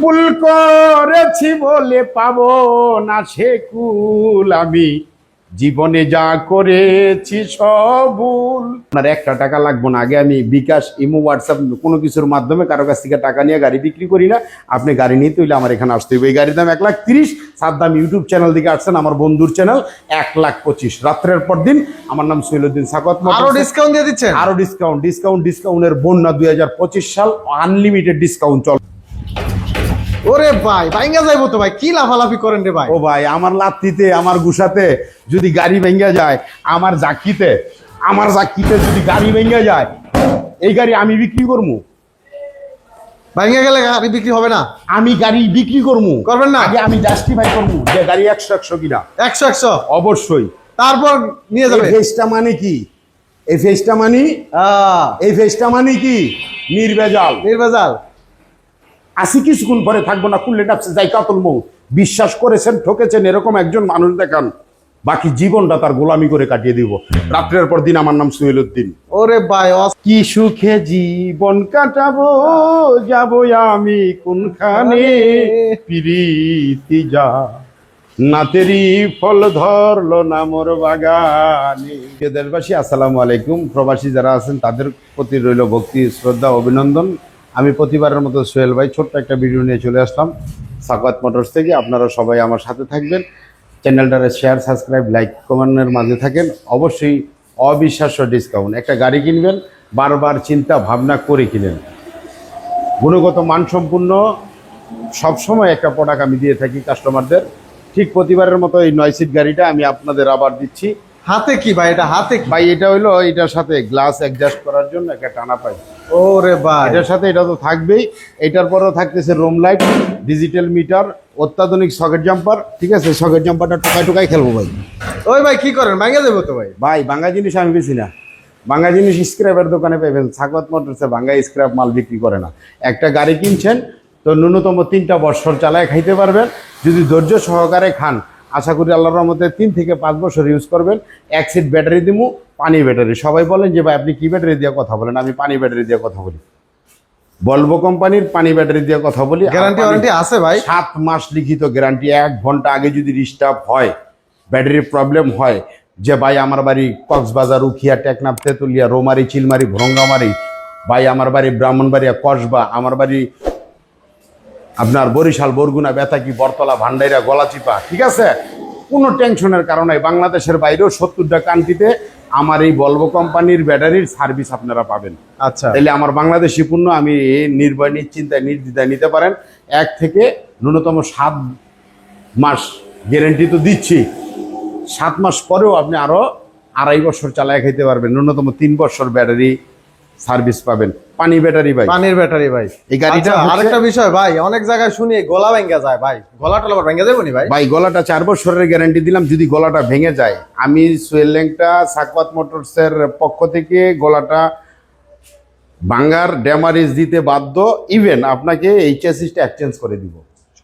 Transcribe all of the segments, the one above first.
ভুল করেছি বলে পাবো না সে কুল আমি। জীবনে যা করেছি সব ভুল। আপনার একটা টাকা লাগবে না আগে আমি বিকাশ ইমো হোয়াটসঅ্যাপ কোনো কিছুর মাধ্যমে কারও কাছ থেকে টাকা নিয়ে গাড়ি বিক্রি করি না। আপনি গাড়ি নিতে হইলে আমার এখানে আসতে হবে এই গাড়ির দাম এক লাখ তিরিশ। সাদ্দাম ইউটিউব চ্যানেল থেকে আসছেন আমার বন্ধুর চ্যানেল এক লাখ পঁচিশ। রাত্রের পর দিন আমার নাম সৈলুদ্দিন সাকত। আরও ডিসকাউন্ট দিয়ে দিচ্ছেন? আরও ডিসকাউন্ট ডিসকাউন্ট ডিসকাউন্টের বন্যা দুই হাজার পঁচিশ সাল আনলিমিটেড ডিসকাউন্ট চল ওরে ভাই ভাইঙ্গা যাইবো তো ভাই কি লাফালাফি করেন রে ভাই? ও ভাই আমার লাত্তিতে আমার গুসাতে যদি গাড়ি ভেঙে যায় আমার জাকিতে আমার জাকিতে যদি গাড়ি ভেঙে যায় এই গাড়ি আমি বিক্রি করব ভাইঙ্গা গেলে গাড়ি বিক্রি হবে না? আমি গাড়ি বিক্রি করব করবেন না? আগে আমি জাস্টিফাই করব যে গাড়ি একশো একশো কিনা। একশো একশো? অবশ্যই। তারপর নিয়ে যাবে। ফেসটা মানে কি? এই ফেসটা মানে? এই ফেসটা মানে কি? নির্ভেজাল। নির্ভেজাল। আসি কিছুক্ষণ পরে থাকব না কুল্লে ডাবছে যাই কাতল মৌ বিশ্বাস করেছেন ঠকেছেন এরকম একজন মানুষ দেখান। বাকি জীবনটা তার গোলামি করে কাটিয়ে দিব। রাত্রের পর দিন আমার নাম সুহেল উদ্দিন ওরে ভাই কি সুখে জীবন কাটাবো যাব আমি কোনখানে? প্রীতি যা নাতেরি ফল ধরলো না মোর বাগানে। দেশবাসী আসসালামু আলাইকুম। প্রবাসী যারা আছেন তাদের প্রতি রইল ভক্তি শ্রদ্ধা অভিনন্দন। আমি প্রতিবারের মতো সোহেল ভাই ছোট্ট একটা ভিডিও নিয়ে চলে আসলাম। সাকাত মোটরস থেকে আপনারা সবাই আমার সাথে থাকবেন। চ্যানেলটারে শেয়ার সাবস্ক্রাইব লাইক কমেন্টের মাঝে থাকেন। অবশ্যই অবিশ্বাস্য ডিসকাউন্ট একটা গাড়ি কিনবেন বারবার চিন্তা ভাবনা করে কিনেন। গুণগত মানসম্পন্ন সবসময় একটা প্রোডাক্ট আমি দিয়ে থাকি কাস্টমারদের ঠিক প্রতিবারের মতো এই নয় সিট গাড়িটা আমি আপনাদের আবার দিচ্ছি। হাতে কি ভাই? এটা হাতে ভাই এটা হইল এটার সাথে গ্লাস অ্যাডজাস্ট করার জন্য একটা টানা পাই ওরে ভাই এটার সাথে এটা তো থাকবেই। এটার পরেও থাকতেছে রুম লাইট ডিজিটাল মিটার অত্যাধুনিক সকেট জাম্পার ঠিক আছে? সকেট জাম্পারটা টোকাই টোকাই খেলব ভাই। ওই ভাই কি করেন? ভাইঙ্গা যাব তো ভাই। ভাই বাঙ্গা জিনিস আমি বেশি না। বাঙ্গা জিনিস স্ক্র্যাপের দোকানে পাইবেন সাকত মোটরসে বাঙ্গা স্ক্র্যাপ মাল বিক্রি করে না। একটা গাড়ি কিনছেন তো ন্যূনতম তিনটা বছর চালায় খাইতে পারবেন। যদি ধৈর্য সহকারে খান আশা করি আল্লাহর রহমতে তিন থেকে পাঁচ বছর ইউজ করবেন। এক সিট ব্যাটারি দিমু পানি ব্যাটারি সবাই বলেন যে ভাই আপনি কি ব্যাটারি দিয়ে কথা বলেন? আমি পানি ব্যাটারি দিয়ে কথা বলি। বলব কোম্পানির পানি ব্যাটারি দিয়ে কথা বলি। গ্যারান্টি ওয়ারেন্টি আছে ভাই? সাত মাস লিখিত গ্যারান্টি এক ঘণ্টা আগে যদি ডিস্টার্ব হয় ব্যাটারির প্রবলেম হয় যে ভাই আমার বাড়ি কক্সবাজার উখিয়া টেকনাফ তেতুলিয়া রোমারি চিলমারি ভ্রঙ্গামারি ভাই আমার বাড়ি ব্রাহ্মণবাড়িয়া কসবা আমার বাড়ি আপনার বরিশাল বরগুনা বেতাকি বরতলা ভান্ডাইরা গলাচিপা ঠিক আছে? কোনো টেনশনের কারণে বাংলাদেশের বাইরেও সত্তরটা কান্ট্রিতে আমার এই বলব কোম্পানির ব্যাটারির সার্ভিস আপনারা পাবেন। আচ্ছা। তাহলে আমার বাংলাদেশি পণ্য আমি নির্ভয় নিশ্চিন্তায় নির্দ্বিধায় নিতে পারেন। এক থেকে ন্যূনতম সাত মাস গ্যারেন্টি তো দিচ্ছি। সাত মাস পরেও আপনি আরও আড়াই বছর চালায় খাইতে পারবেন। ন্যূনতম তিন বছর ব্যাটারি সার্ভিস পাবেন। পানি ব্যাটারি ভাই। পানির ব্যাটারি ভাই। এই গাড়িটা আচ্ছা, আরেকটা বিষয় ভাই অনেক জায়গায় শুনি গলা ভেঙে যায় ভাই। গলা টলা আবার ভেঙ্গা যাব ভাই? ভাই গলাটা চার বছরের গ্যারান্টি দিলাম যদি গলাটা ভেঙে যায়। আমি সুয়েলেংটা সাকওয়াত মোটরসের পক্ষ থেকে গলাটা বাঙ্গার ড্যামারেজ দিতে বাধ্য। ইভেন আপনাকে এই চেসিসটা এক্সচেঞ্জ করে দিব।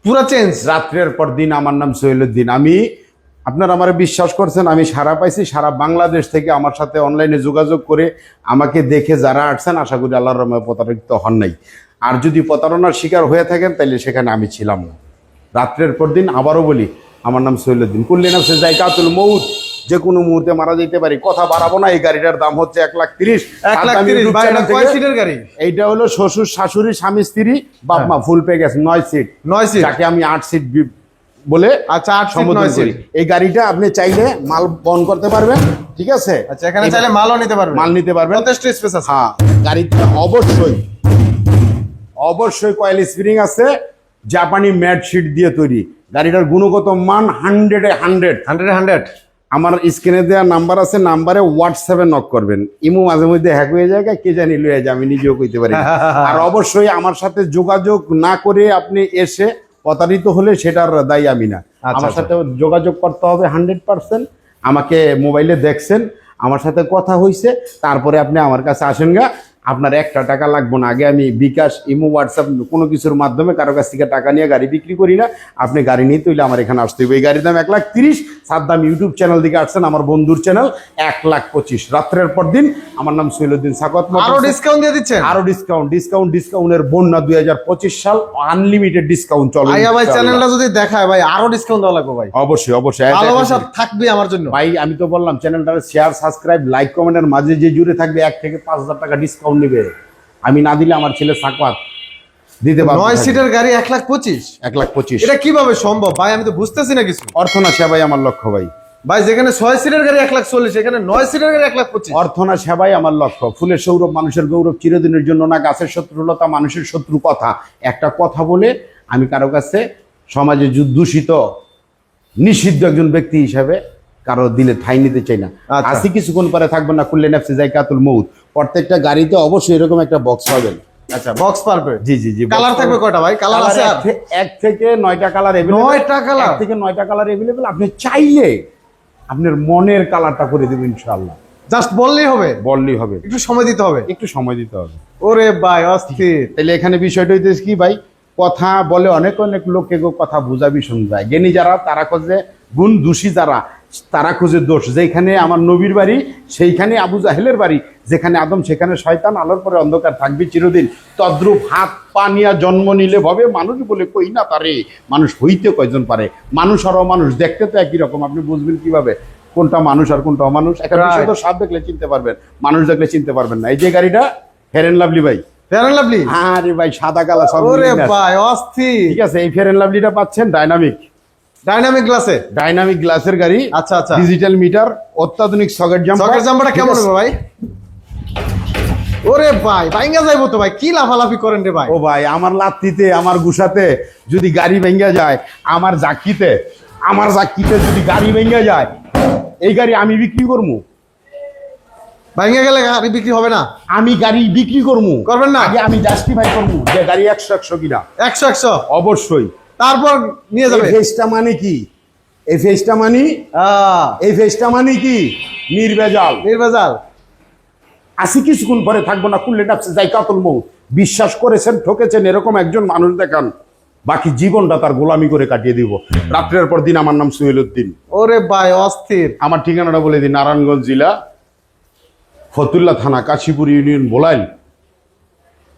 পুরা চেঞ্জ রাত্রের পর দিন আমার নাম সোহেলুদ্দিন আমি আপনারা আমার বিশ্বাস করছেন আমি সারা পাইছি সারা বাংলাদেশ থেকে আমার সাথে অনলাইনে যোগাযোগ করে আমাকে দেখে যারা আসছেন আশা করি আল্লাহর রহমে প্রতারিত হন নাই। আর যদি প্রতারণার শিকার হয়ে থাকেন তাহলে সেখানে আমি ছিলাম না। রাত্রের পর দিন আবারও বলি আমার নাম সৈলুদ্দিন। কুল্লি নাম সে জায়গাতুল মৌত যে কোনো মুহূর্তে মারা যেতে পারি। কথা বাড়াবো না এই গাড়িটার দাম হচ্ছে এক লাখ তিরিশ। এইটা হলো শ্বশুর শাশুড়ি স্বামী স্ত্রী বাপ মা ফুল পেয়ে গেছে নয় সিট নয় সিট যাকে আমি আট সিট বলে আচ্ছা আট সম্বোধন করি। এই গাড়িটা আপনি চাইলে মাল বহন করতে পারবেন ঠিক আছে? আচ্ছা এখানে চাইলে মালও নিতে পারবে মাল নিতে পারবেন। যথেষ্ট স্পেস আছে। হ্যাঁ গাড়িতে অবশ্যই অবশ্যই কয়েল স্প্রিং আছে জাপানি ম্যাট শিট দিয়ে তৈরি। গাড়িটার গুণগত মান হান্ড্রেডে হান্ড্রেড হান্ড্রেড হান্ড্রেড আমার স্ক্রিনে দেওয়া নাম্বার আছে নাম্বারে হোয়াটসঅ্যাপে নক করবেন। ইমো মাঝে মধ্যে হ্যাক হয়ে যায় কে জানি লয়ে যায় আমি নিজেও কইতে পারি আর অবশ্যই আমার সাথে যোগাযোগ না করে আপনি এসে প্রতারিত হলে সেটার দায়ী আমি না। আচ্ছা, আমার আচ্ছা। সাথে যোগাযোগ করতে হবে হান্ড্রেড পার্সেন্ট। আমাকে মোবাইলে দেখছেন আমার সাথে কথা হয়েছে তারপরে আপনি আমার কাছে আসেন গা। আপনার একটা টাকা লাগবে না। আগে আমি বিকাশ ইমো হোয়াটসঅ্যাপ কোনো কিছুর মাধ্যমে কারও কাছ থেকে টাকা নিয়ে গাড়ি বিক্রি করি না। আপনি গাড়ি নিয়ে তুইলে আমার এখানে আসতে হবে এই গাড়ির দাম এক লাখ তিরিশ। সাদ্দাম ইউটিউব চ্যানেল থেকে আসছেন আমার বন্ধুর চ্যানেল এক লাখ পঁচিশ। রাত্রের পর দিন আমার নাম সৈলুদ্দিন সাকত আরও ডিসকাউন্ট দিয়ে দিচ্ছেন? আরও ডিসকাউন্ট ডিসকাউন্ট ডিসকাউন্টের বন্যা দুই হাজার পঁচিশ সাল আনলিমিটেড ডিসকাউন্ট চলে। ভাই চ্যানেলটা যদি দেখায় ভাই আরও ডিসকাউন্ট দেওয়া লাগবে ভাই। অবশ্যই অবশ্যই। ভালোবাসা থাকবে আমার জন্য। ভাই আমি তো বললাম চ্যানেলটা শেয়ার সাবস্ক্রাইব লাইক কমেন্টের মাঝে যে জুড়ে থাকবে এক থেকে পাঁচ হাজার টাকা ডিসকাউন্ট নেবে। আমি না দিলে আমার ছেলে সাকওয়াত দিতে পারবে নয়। সিটের গাড়ি এক লাখ পঁচিশ। এক লাখ পঁচিশ। এটা কীভাবে সম্ভব? ভাই আমি তো বুঝতেছি না কিছু। অর্থ না সেবাই আমার লক্ষ্য ভাই। ভাই যেখানে ছয় সিটের গাড়ি এক লাখ চল্লিশ এখানে নয় সিটের গাড়ি এক লাখ পঁচিশ। অর্থ না সেবাই আমার লক্ষ্য। ফুলের সৌরভ মানুষের গৌরব চিরদিনের জন্য না গাছের শত্রুলতা মানুষের শত্রু কথা। একটা কথা বলে আমি কারও কাছে সমাজে দূষিত নিষিদ্ধ একজন ব্যক্তি হিসাবে কারও দিলে ঠাই নিতে চাই না। আচ্ছা। আসি কিছুক্ষণ পরে থাকবে না খুললে নেফসে যাই কাতুল মৌত প্রত্যেকটা গাড়িতে অবশ্যই এরকম একটা বক্স পাবেন। আচ্ছা বক্স পারবে? জি জি জি কালার থাকবে কয়টা ভাই? কালার আছে এক থেকে নয়টা কালার নয়টা? এক থেকে নয়টা কালার এভেলেবেল আপনি চাইলে আপনার মনের কালারটা করে দেবেন ইনশাআল্লাহ। জাস্ট বললেই হবে? বললেই হবে। একটু সময় দিতে হবে? একটু সময় দিতে হবে। ওরে ভাই অস্থির। তাহলে এখানে বিষয়টা হইতেছে কি ভাই? কথা বলে অনেক অনেক লোককে গো কথা বুঝাবি যায় জ্ঞানী যারা তারা খোঁজে গুণ দোষী যারা তারা খুঁজে দোষ। যেখানে আমার নবীর বাড়ি সেইখানে আবু জাহেলের বাড়ি যেখানে আদম সেখানে শয়তান আলোর পরে অন্ধকার থাকবে চিরদিন। তদ্রূপ হাত পা নিয়া জন্ম নিলে ভবে মানুষ বলে কই না পারে? মানুষ হইতে কয়জন পারে? মানুষ আর অমানুষ দেখতে তো একই রকম আপনি বুঝবেন কীভাবে? কোনটা মানুষ আর কোনটা অমানুষ? একটা বিষয় তো সাপ দেখলে চিনতে পারবেন মানুষ দেখলে চিনতে পারবেন না। এই যে গাড়িটা ফেরেন লাভলি ভাই। ফেয়ার লাভলি আরে ভাই সাদা কালা সব। ভাই অস্থির। ঠিক আছে এই ফেয়ার এন্ড লাভলিটা পাচ্ছেন ডাইনামিক ডাইনামিক গ্লাসে ডাইনামিক গ্লাসের গাড়ি আচ্ছা আচ্ছা। ডিজিটাল মিটার অত্যাধুনিক সকেট জাম্পার সকেট জাম্পারটা কেমন হবে ভাই? ওরে ভাই বাইঙ্গা যাইবো তো ভাই কি লাফালাফি করেন রে ভাই? ও ভাই আমার লাত্তিতে আমার গুসাতে যদি গাড়ি ভেঙ্গা যায় আমার জাকিতে আমার জাকিতে যদি গাড়ি ভেঙ্গা যায় এই গাড়ি আমি বিক্রি করব বাইঙ্গা গেলে গাড়ি বিক্রি হবে না? আমি গাড়ি বিক্রি করব করবেন না? আগে আমি জাস্টিফাই করব যে গাড়ি একশো একশো কিনা। একশো একশো? অবশ্যই। তারপর নিয়ে যাবে। ফেসটা মানে কি? এই ফেসটা মানে? আহ, এই ফেসটা মানে কি? নির্ভেজাল। নির্ভেজাল। আসি কিছুক্ষণ পরে থাকব না কুল্লে ডাকছে যাই কাতল মৌ বিশ্বাস করেছেন ঠকেছেন এরকম একজন মানুষ দেখান। বাকি জীবনটা তার গোলামি করে কাটিয়ে দিব। রাত্রের পর দিন আমার নাম সুহেল উদ্দিন ওরে ভাই অস্থির। আমার ঠিকানাটা বলে দিন নারায়ণগঞ্জ জেলা ফতুল্লা থানা কাশীপুর ইউনিয়ন বোলাইল।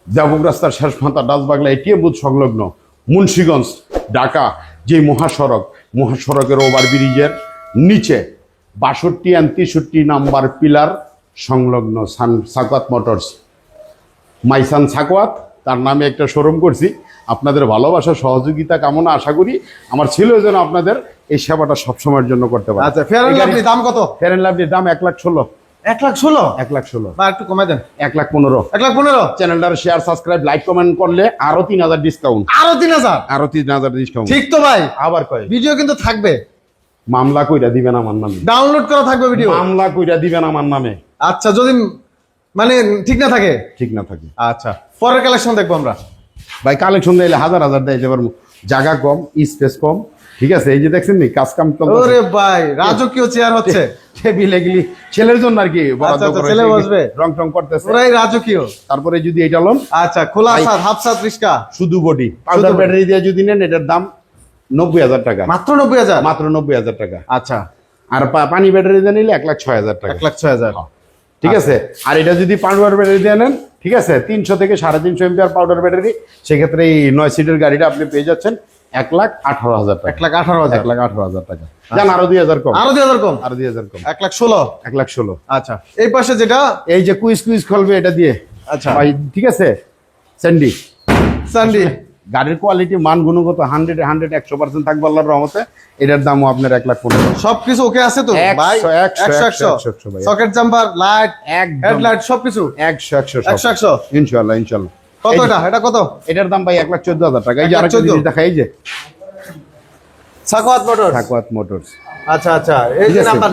দেবক রাস্তার শেষ মাথা ডাচবাগলা এটিএম বুথ সংলগ্ন মুন্সীগঞ্জ। ঢাকা যে মহাসড়ক মহাসড়কের ওভার ব্রিজের নিচে বাষট্টি অ্যান্ড তেষট্টি নাম্বার পিলার সংলগ্ন সান সাকওয়াত মোটরস। মাইসান সাকওয়াত তার নামে একটা শোরুম করছি। আপনাদের ভালোবাসা সহযোগিতা কামনা আশা করি আমার ছেলেও যেন আপনাদের এই সেবাটা সবসময়ের জন্য করতে পারে। আচ্ছা ফেয়ার এই লাভলি দাম কত? ফেয়ার অ্যান্ড লাভলির দাম এক লাখ ষোলো। এক লাখ ষোলো? এক লাখ ষোলো। বা একটু কমাই দেন। এক লাখ পনেরো। এক লাখ পনেরো? চ্যানেলটার শেয়ার সাবস্ক্রাইব লাইক কমেন্ট করলে আরও তিন হাজার ডিসকাউন্ট আরও তিন হাজার? আরও তিন হাজার ডিসকাউন্ট ঠিক তো ভাই। আবার কয়? ভিডিও কিন্তু থাকবে। মামলা কইরা দিবেন আমার নামে। ডাউনলোড করা থাকবে ভিডিও মামলা কইরা দিবেন আমার নামে। আচ্ছা যদি মানে ঠিক না থাকে? ঠিক না থাকে। আচ্ছা পরের কালেকশন দেখব আমরা। ভাই কালেকশন দিলে হাজার হাজার দিতে পারব জায়গা কম স্পেস কম। ঠিক আছে এই যে দেখছেন নি কাজ কাম ওরে ভাই রাজকীয় চেয়ার হচ্ছে। টেবিল এগুলি ছেলের জন্য আর কি আচ্ছা, আচ্ছা, ছেলে বসবে। রং টং করতেছে ওরাই রাজকীয়। তারপরে যদি এটা লন আচ্ছা খোলা সাত হাফ সাত রিস্কা শুধু বডি। পাউডার ব্যাটারি দিয়ে যদি নেন এটার দাম নব্বই হাজার টাকা। মাত্র নব্বই হাজার? মাত্র নব্বই হাজার টাকা। আচ্ছা। আর পানি ব্যাটারি দিয়ে নিলে এক লাখ ছয় হাজার টাকা। এক লাখ ছয় হাজার। ঠিক আছে? আর এটা যদি পাউডার ব্যাটারি দিয়ে নেন ঠিক আছে? তিনশো থেকে সাড়ে তিনশো এমপিআর পাউডার ব্যাটারি। সেক্ষেত্রে এই নয় সিটের গাড়িটা আপনি পেয়ে যাচ্ছেন। এক লাখ আঠারো হাজার এক লাখ আঠারো হাজার। এক লাখ আঠারো হাজার টাকা। জান আরও দুই হাজার কম। আরও দুই হাজার কম? আরও দুই হাজার কম। এক লাখ ষোলো? এক লাখ ষোলো। আচ্ছা। এই পাশে যেটা? এই যে কুইজ কুইজ খুলবে এটা দিয়ে। আচ্ছা। ভাই ঠিক আছে? স্যান্ডি। সানডি গাড়ির কোয়ালিটি মান গুণগত হান্ড্রেড হান্ড্রেড একশো পার্সেন্ট থাকবে আল্লাহর রহমতে। এটার দামও আপনার এক লাখ পনেরো। সবকিছু ওকে আছে তো। সকেট জাম্পার লাইট হেডলাইট সবকিছু? একশো একশো একশো একশো। ইনশাল্লাহ ইনশাল্লাহ কত এটা? এটা কত? এটার দাম ভাই এক লাখ চোদ্দ হাজার টাকা। এই যে আরেকটা জিনিস দেখা এই যে। সাকওয়াত মোটর ঠাকুয়াত মোটরস। আচ্ছা আচ্ছা। এই যে নাম্বার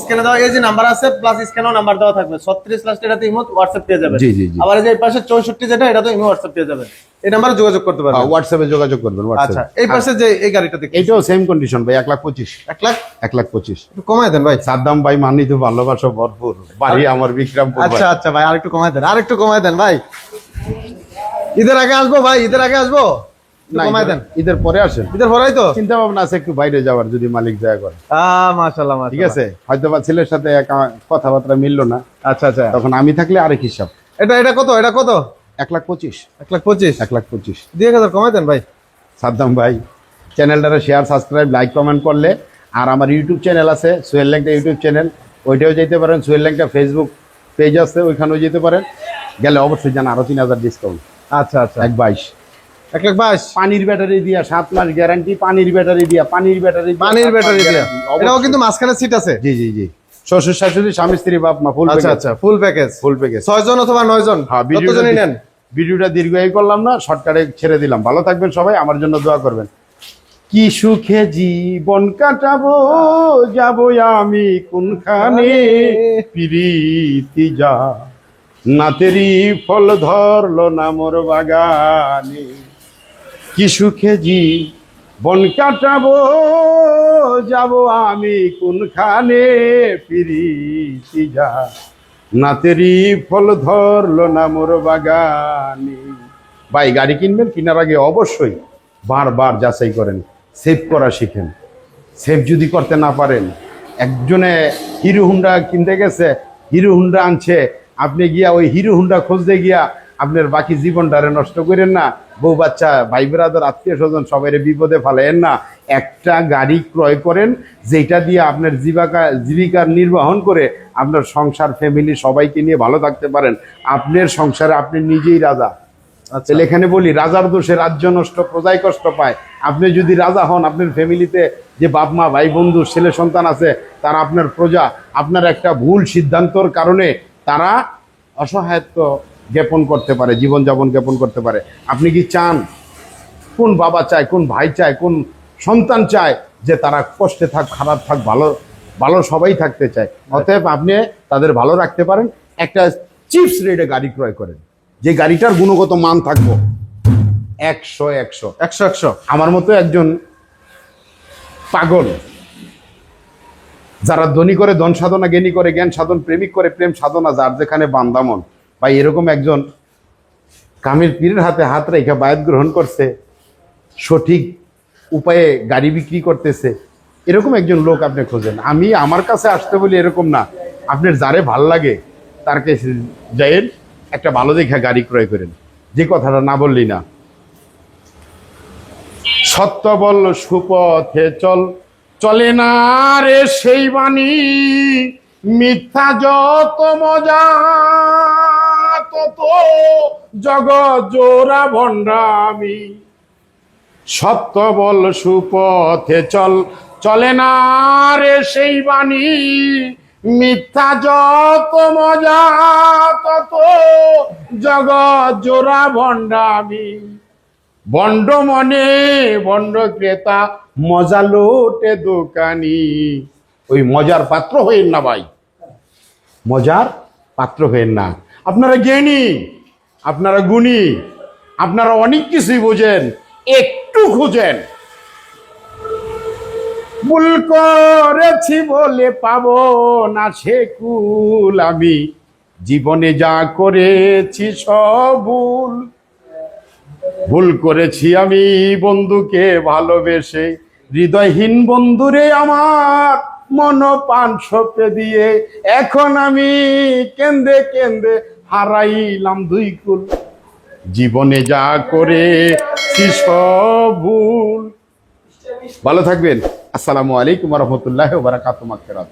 স্ক্যানে দেওয়া এই যে নাম্বার আছে প্লাস স্ক্যানেও নাম্বার দেওয়া থাকবে। ছত্রিশ লাস্ট এটাতে ইমো হোয়াটসঅ্যাপ পেয়ে যাবেন। জি, জি। আবার এই যে পাশে চৌষট্টি যেটা এটা তো ইমো পেয়ে যাবেন। এই নাম্বারে যোগাযোগ করতে পারবেন। হোয়াটসঅ্যাপে যোগাযোগ করবেন আচ্ছা এই পাশে যে এই গাড়িটা দেখি এইটাও সেম কন্ডিশন ভাই এক লাখ পঁচিশ। এক লাখ? এক লাখ পঁচিশ। একটু কমায় দেন ভাই। সাদ্দাম ভাই মানি তো ভালোবাসা ভরপুর। বাড়ি আমার বিক্রমপুর আচ্ছা আচ্ছা ভাই আরেকটু কমায় দেন আরেকটু কমায় দেন ভাই। ঈদের আগে আসব ভাই ঈদের আগে আসব? দেন। ঈদের- পরে আসেন। ঈদের পরেই তো? চিন্তা ভাবনা আছে একটু বাইরে যাওয়ার যদি মালিক যায় করে। ঠিক আছে? হয়তো বা ছেলের সাথে এক কথাবার্তা মিললো না। আচ্ছা আচ্ছা। তখন আমি থাকলে আরেক হিসাব। এটা এটা কত এটা কত? এক লাখ পঁচিশ। এক লাখ পঁচিশ? এক লাখ পঁচিশ। দুই হাজার দেন ভাই। সাদ্দাম ভাই চ্যানেলটারে শেয়ার সাবস্ক্রাইব লাইক কমেন্ট করলে আর আমার ইউটিউব চ্যানেল আছে সোহেল ল্যাংটা ইউটিউব চ্যানেল ওইটাও যেতে পারেন সোহেল ল্যাংটা ফেসবুক পেজ আছে ওইখানেও যেতে পারেন। গেলে অবশ্যই জান আরও তিন হাজার ডিসকাউন্ট আচ্ছা আচ্ছা। এক বাইশ। এক লাখ বাইশ। পানির ব্যাটারি দিয়া সাত মাস গ্যারান্টি পানির ব্যাটারি দিয়া পানির ব্যাটারি পানির ব্যাটারি দিয়া। এটাও কিন্তু মাঝখানে সিট আছে। জি জি জি। শ্বশুর শাশুড়ি স্বামী স্ত্রী বাপ মা ফুল আচ্ছা আচ্ছা ফুল প্যাকেজ ফুল প্যাকেজ ছয় জন অথবা নয় জন? হ্যাঁ কত ভিডিওটা জনই নেন? ভিডিওটা দীর্ঘায়ী করলাম না শর্টকাটে ছেড়ে দিলাম। ভালো থাকবেন সবাই আমার জন্য দোয়া করবেন। কি সুখে জীবন কাটাবো যাব আমি কোনখানে? প্রীতি যা নাতেরি ফল ধরলো না মোর বাগানে। কি সুখে বন কাটাবো, যাব আমি কোনখানে প্রীতি যা। নাতেরি ফল ধরলো না মোর বাগানে। ভাই, গাড়ি কিনবেন কেনার আগে অবশ্যই বারবার যাচাই করেন, সেভ করা শিখেন। সেভ যদি করতে না পারেন, একজনে হিরো হুন্ডা কিনতে গেছে, হিরো হুন্ডা আনছে আপনি গিয়া ওই হিরো হুন্ডা খুঁজতে গিয়া আপনার বাকি জীবনটারে নষ্ট করেন না। বউ বাচ্চা ভাই ব্রাদার আত্মীয় স্বজন সবাই বিপদে ফেলেন না। একটা গাড়ি ক্রয় করেন যেটা দিয়ে আপনার জীবিকা জীবিকার নির্বাহন করে আপনার সংসার ফ্যামিলি সবাইকে নিয়ে ভালো থাকতে পারেন। আপনার সংসারে আপনি নিজেই রাজা। আচ্ছা। তাহলে এখানে বলি রাজার দোষে রাজ্য নষ্ট প্রজায় কষ্ট পায়। আপনি যদি রাজা হন আপনার ফ্যামিলিতে যে বাপ মা ভাই বন্ধু ছেলে সন্তান আছে তারা আপনার প্রজা। আপনার একটা ভুল সিদ্ধান্তর কারণে তারা অসহায়ত্ব জ্ঞাপন করতে পারে জীবনযাপন জ্ঞাপন করতে পারে। আপনি কি চান? কোন বাবা চায় কোন ভাই চায় কোন সন্তান চায় যে তারা কষ্টে থাক খারাপ থাক ভালো ভালো সবাই থাকতে চায়? অতএব আপনি তাদের ভালো রাখতে পারেন। একটা চিপস রেটে গাড়ি ক্রয় করেন। যে গাড়িটার গুণগত মান থাকব একশো একশো। একশো একশো। আমার মতো একজন পাগল যারা ধনী করে, ধন সাধনা, জ্ঞানী করে, জ্ঞান সাধন, প্রেমিক করে, প্রেম সাধনা, যার যেখানে বান্দামন। বা এরকম একজন কামের পীরের হাতে হাত রেখে বায়াত গ্রহণ করছে, সঠিক উপায়ে গাড়ি বিক্রি করতেছে, এরকম একজন লোক আপনি খোঁজেন। আমি আমার কাছে আসতে বলি এরকম না। আপনার যারে ভালো লাগে, তার কাছে যাইন একটা ভালো দেখে গাড়ি ক্রয় করেন। যে কথাটা না বললি না। সত্য বল, সুপথে চল চলে না রে সেই বাণী, মিথ্যা যত মজা, তত জগৎ জোড়া ভণ্ডামি। সত্য বল সুপথে চল, চলে না রে সেই বাণী, মিথ্যা যত মজা, তত জগৎ জোড়া ভণ্ডামি। বন্ড মনে বন্ড ক্রেতা মজা লোটে দোকানি। ওই মজার পাত্র হইন না ভাই। মজার পাত্র হইন না। আপনারা জ্ঞানী, আপনারা গুণী, আপনারা অনেক কিছুই বোঝেন, একটু খুঁজেন। ভুল করেছি বলে পাব না সে কুল আমি। জীবনে যা করেছি সব ভুল। ভুল করেছি আমি বন্ধুকে ভালোবেসে। হৃদয়হীন বন্ধুরে আমার মন পান সপে দিয়ে, এখন আমি কেন্দে কেন্দে হারাইলাম দুই কুল। জীবনে যা করে ভুল। ভালো থাকবেন। আসসালামু আলাইকুম রহমতুল্লাহ বারাকাতুমাকেরাত